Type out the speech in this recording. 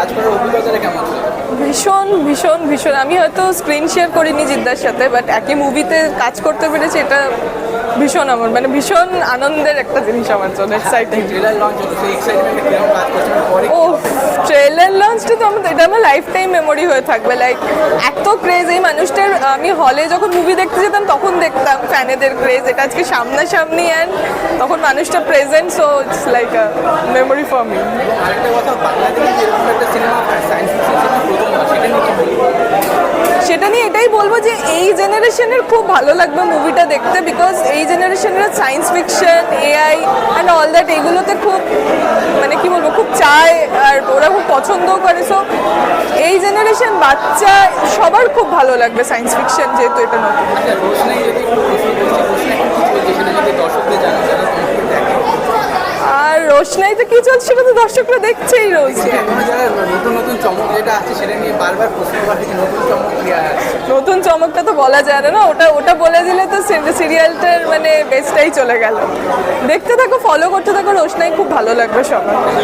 কাজ করার অভিজ্ঞতাটা কেমন ভীষণ ভীষণ ভীষণ। আমি হয়তো স্ক্রিন শেয়ার করিনি জিদ্দার সাথে বাট একই মুভিতে কাজ করতে পেরেছি এটা ভীষণ আমার মানে ভীষণ আনন্দের একটা জিনিস আমার জন্য এক্সাইটিং ও ট্রেলার লঞ্চটা তো আমার এটা আমার লাইফ টাইম মেমোরি হয়ে থাকবে লাইক এত ক্রেজ এই মানুষটার আমি হলে যখন মুভি দেখতে যেতাম তখন দেখতাম ফ্যানেদের ক্রেজ এটা আজকে সামনাসামনি অ্যান্ড তখন মানুষটা present so it's like a memory for me আরেকটা কথা সিনেমা সায়েন্স হয় সেটা নিয়ে এটাই বলব যে এই জেনারেশনের খুব ভালো লাগবে মুভিটা দেখতে বিকজ এই জেনারেশনের science fiction AI and all that এগুলোতে খুব মানে কি বলব খুব চায় আর ওরা খুব পছন্দও করে। সো এই জেনারেশন বাচ্চা সবার খুব ভালো লাগবে সায়েন্স ফিকশন যেহেতু এটা নতুন। আচ্ছা আর রোশনাইতে কি চলছে সেটা তো দর্শকরা দেখছেই রোজ। সেটা নিয়ে বারবার নতুন চমক নতুন চমকটা তো বলা যায় না ওটা ওটা বলে দিলে তো সিরিয়ালটার মানে বেস্টটাই চলে গেল। দেখতে থাকো ফলো করতে থাকো, রোশনাই খুব ভালো লাগবে সবার।